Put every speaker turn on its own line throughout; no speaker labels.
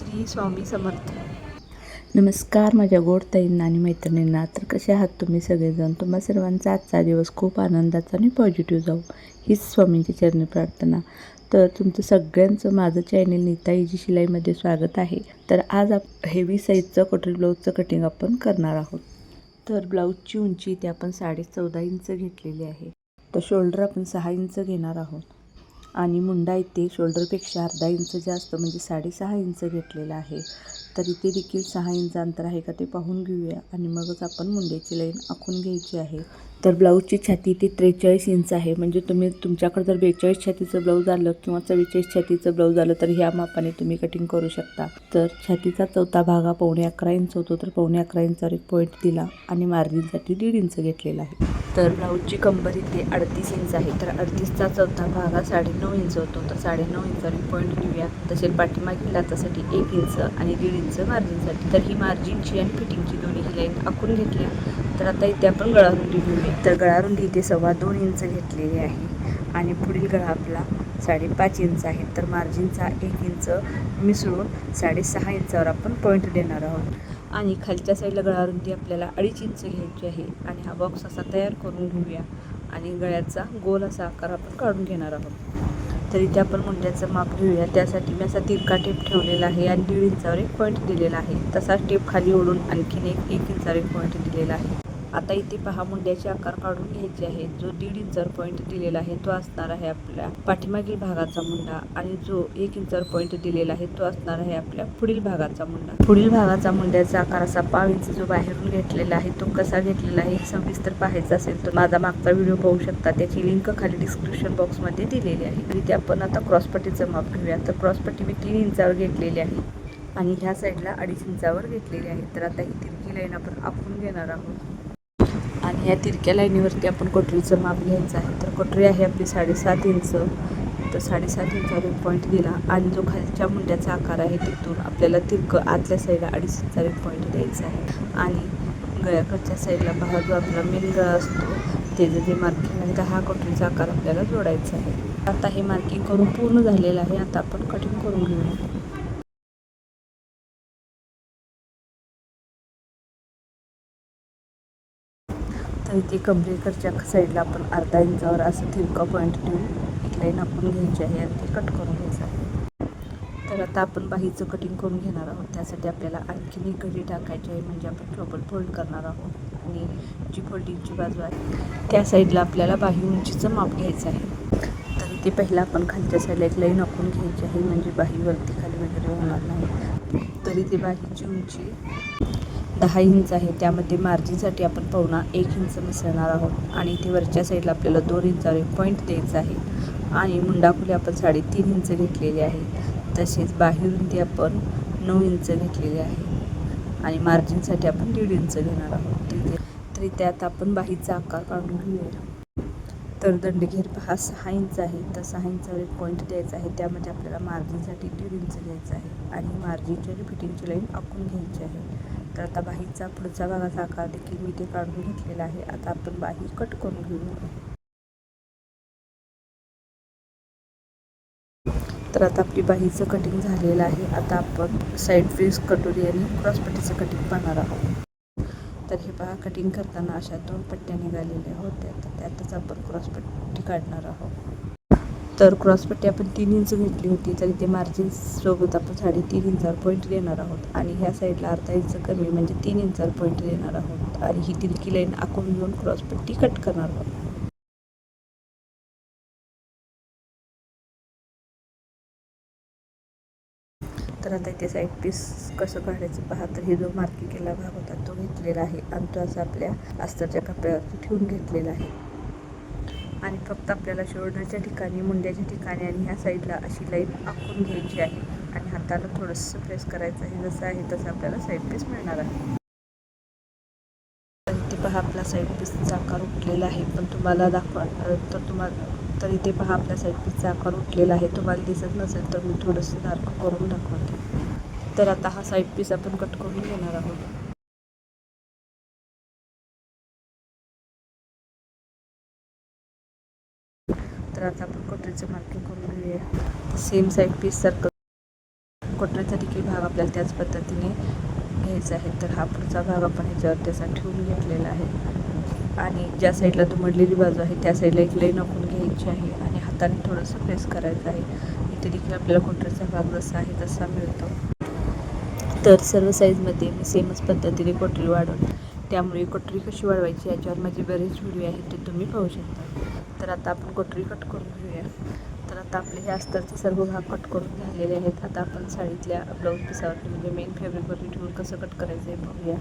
श्री स्वामी समर्थ.
नमस्कार माझ्या गोड ताईंना आणि मैत्रिणींना. तर कसे आहात तुम्ही सगळेजण? तुम्हा सर्वांचा आजचा दिवस खूप आनंदाचा आणि पॉझिटिव्ह जाऊ. हीच स्वामींची चरणी प्रार्थना. तर तुमचं सगळ्यांचं माझं चॅनेल नीता इजी शिलाईमध्ये स्वागत आहे. तर आज आप हेवी साईजचं कटोरी ब्लाऊजचं कटिंग आपण करणार आहोत. तर ब्लाऊजची उंची ते आपण साडे चौदा इंच घेतलेली आहे. तर शोल्डर आपण सहा इंच घेणार आहोत. आणि मुंडा इथे शोल्डरपेक्षा अर्धा इंच जास्त म्हणजे साडेसहा इंच घेतलेला आहे. तर इथे देखील सहा इंच अंतर आहे का ते पाहून घेऊया. आणि मगच आपण मुंड्याची लाईन आखून घ्यायची आहे. तर ब्लाऊजची छाती ती त्रेचाळीस इंच आहे. म्हणजे तुम्ही तुमच्याकडे जर बेचाळीस छातीचं ब्लाऊज आलं किंवा चव्वेचाळीस छातीचं ब्लाऊज आलं तर ह्या मापाने तुम्ही कटिंग करू शकता. तर छातीचा चौथा भाग हा पावणे अकरा इंच होतो. तर पावणे अकरा इंचावर एक पॉईंट दिला आणि मार्जिनसाठी दीड इंच घेतलेला आहे. तर ब्लाऊजची कंबर इथे अडतीस इंच आहे. तर अडतीसचा चौथा भाग हा साडेनऊ इंच होतो. तर साडेनऊ इंचावर एक पॉईंट घेऊया तसेच पाठीमागील लातासाठी एक इंच आणि दीड इंच मार्जिनसाठी. तर ही मार्जिनची आणि फिटिंगची दोन्ही ही लाईन आखून घेतली तर आता इथे आपण गळारुंडी घेऊया. तर गळारुंडी इथे सव्वा दोन इंच घेतलेली आहे आणि पुढील गळा आपला साडेपाच इंच आहे. तर मार्जिनचा एक इंच मिसळून साडेसहा इंचावर आपण पॉईंट देणार आहोत. आणि खालच्या साईडला गळारुंदी आपल्याला अडीच इंच घ्यायची आहे. आणि हा बॉक्स असा तयार करून घेऊया. आणि गळ्याचा गोल असा आकार आपण काढून घेणार आहोत. तर इथे आपण मुंड्याचं माप घेऊया. त्यासाठी मी असा तिरका टेप ठेवलेला आहे आणि दीड इंचावर एक पॉईंट दिलेला आहे. तसाच टेप खाली ओढून आणखीन एक एक इंचावर एक पॉईंट दिलेला आहे. आता इथे पहा मुंड्याचे आकार काढून घ्यायचे आहे जो दीड इंचर पॉईंट दिलेला आहे तो असणार आहे आपल्या पाठीमागील भागाचा मुंडा. आणि जो एक इंचर पॉईंट दिलेला आहे तो असणार आहे आपल्या पुढील भागाचा मुंडा. पुढील भागाचा मुंड्याचा आकार असा पाव इंच जो बाहेरून घेतलेला आहे तो कसा घेतलेला आहे सविस्तर पाहायचा असेल तर माझा मागचा व्हिडिओ पाहू शकता. त्याची लिंक खाली डिस्क्रिप्शन बॉक्समध्ये दिलेली आहे. तर इथे आपण आता क्रॉसपट्टीचं माप घेऊया. तर क्रॉसपट्टी मी तीन इंचावर घेतलेली आहे आणि ह्या साईडला अडीच इंचावर घेतलेली आहे. तर आता ही तिरकी लाईन आपण आखून घेणार आहोत. आणि ह्या तिरक्या लाईनीवरती आपण कटोरीचं माप घ्यायचं आहे. तर कटोरी आहे आपली साडेसात इंच. तर साडेसात इंचावर एक पॉईंट दिला आणि जो खालच्या मुंड्याचा आकार आहे तिथून आपल्याला तिरकं आतल्या साईडला अडीच इंचावर एक पॉईंट द्यायचा आहे. आणि गळ्याकडच्या साईडला भाग जो आपला मेन गळा असतो त्याचं जे मार्किंग आहे तर हा कटोरीचा आकार आपल्याला जोडायचा आहे. आता हे मार्किंग करून पूर्ण झालेलं आहे. आता आपण कटिंग करून घेऊया. तर इथे कमरेकडच्या साईडला आपण अर्धा इंचावर असं थिरका पॉईंट ठेवून लाईन आपण घ्यायची आहे आणि ते कट करून घ्यायचं आहे. तर आता आपण बाहीचं कटिंग करून घेणार आहोत. त्यासाठी आपल्याला आणखीन एक घडी टाकायची आहे म्हणजे आपण डबल फोल्ड करणार आहोत. आणि जी फोल्डिंगची बाजू आहे त्या साईडला आपल्याला बाही उंचीचं माप घ्यायचं आहे. तर इथे पहिला आपण खालच्या साईडला एक लाईन आखून घ्यायची आहे म्हणजे बाहीवरती खाली वगैरे होणार नाही. तर इथे बाहीची उंची दहा इंच आहे त्यामध्ये मार्जिनसाठी आपण पाहुणा एक इंच मिसळणार आहोत. आणि इथे वरच्या साईडला आपल्याला दोन इंचावर एक पॉईंट द्यायचा आहे. आणि मुंडाखुली आपण साडेतीन इंच घेतलेली आहे. तसेच बाहेरुंदी आपण नऊ इंच घेतलेली आहे. आणि मार्जिनसाठी आपण दीड इंच घेणार आहोत. तिथे तर आपण बाहीचा आकार काढून घेऊया. तर दंडघेर हा सहा इंच आहे. तर सहा इंचावर एक पॉईंट द्यायचा आहे. त्यामध्ये आपल्याला मार्जिनसाठी दीड इंच घ्यायचं आहे. आणि मार्जिनची आणि फिटिंगची लाईन आखून घ्यायची आहे. तर आता बाहीचा पुढचा भागाचा आकार देखील मी ते काढून घेतलेला आहे. आता आपण बाही कट करून घेऊ तर आता आपली बाहीचं कटिंग झालेलं आहे. आता आपण साईड पीस कटोरी आणि क्रॉसपट्टीचं कटिंग पाहणार आहोत. तर हे पहा कटिंग करताना अशा दोन पट्ट्या निघालेल्या होत्या. तर त्यातच आपण क्रॉसपट्टी काढणार आहोत. तर क्रॉसपट्टी आपण तीन इंच घेतली होती तर इथे मार्जिन्ससोबत आपण साडेतीन इंचावर पॉईंट देणार आहोत. आणि ह्या साईडला अर्धा इंच कमी म्हणजे तीन इंचावर पॉईंट देणार आहोत. आणि ही तिरकी लाईन आखून घेऊन क्रॉसपट्टी कट करणार आहोत. तर आता इथे साईड पीस कसं काढायचं पहा. तर हे जो मार्किंग केला भाग होता तो घेतलेला आहे. आणि तो असा आपल्या अस्तरच्या कपड्यावरती ठेवून घेतलेला आहे. आणि फक्त आपल्याला शोल्डरच्या ठिकाणी मुंड्याच्या ठिकाणी आणि ह्या साईडला अशी लाईन आखून घ्यायची आहे. आणि हाताला थोडंसं प्रेस करायचं आहे. जसं आहे तसं आपल्याला साईड पीस मिळणार आहे. इथे पहा आपला साईड पीसचा आकार उठलेला आहे. पण तुम्हाला दाखवा तर तुम्हाला तर इथे पहा आपल्या साईड पीसचा आकार उठलेला आहे. तुम्हाला दिसत नसेल तर मी थोडंसं डार्क करून दाखवते. तर आता हा साईड पीस आपण कट करून घेणार आहोत. तर आता आपण कटोरीचं मार्किंग करून घेऊया. सेम साईड पीस सारखं कोटऱ्याचा देखील भाग आपल्याला त्याच पद्धतीने घ्यायचा आहे. तर हा पुढचा भाग आपण ह्याच्यावर त्याचा ठेवून घेतलेला आहे. आणि ज्या साईडला दुमडलेली बाजू आहे त्या साईडला एक लाईन आपण घ्यायची आहे आणि हाताने थोडंसं प्रेस करायचं आहे. इथे देखील आपल्याला कोटऱ्याचा भाग जसा आहे तसा मिळतो. तर सर्व साईजमध्ये मी सेमच पद्धतीने कोटरी वाढवून त्यामुळे कोटरी कशी वाढवायची याच्यावर माझे बरेच व्हिडिओ आहेत ते तुम्ही पाहू शकता. तर आता आपण कोटरी कट करून घेऊया. तर आता आपले हे अस्तरचे सर्व भाग कट करून झालेले आहेत. आता आपण साडीतल्या ब्लाऊज पिसावरती म्हणजे मेन फॅब्रिकवरती ठेवून कसं कट करायचं आहे बघूया.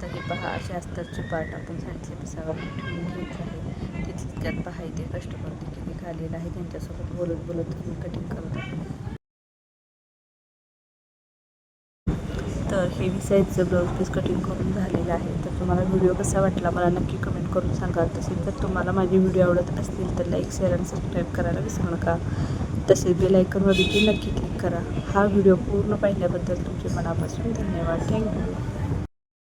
तर हे पहा असे अस्तरचे पार्ट आपण साडीतल्या पिसावरती ठेवून घ्यायचे आहे. तिथल्यात पहा इथे कस्टमर किती एक आहे त्यांच्यासोबत बोलत बोलत कटिंग करत आहे हेवी साईजचं ब्लाऊज पीस कटिंग करून झालेलं आहे तर तुम्हाला व्हिडिओ कसा वाटला मला नक्की कमेंट करून सांगा. तसेच जर तुम्हाला माझे व्हिडिओ आवडत असतील तर लाईक शेअर आणि सबस्क्राईब करायला विसरू नका. तसेच बेलायकनवर देखील नक्की क्लिक करा. हा व्हिडिओ पूर्ण पाहिल्याबद्दल तुमचे मनापासून धन्यवाद. थँक्यू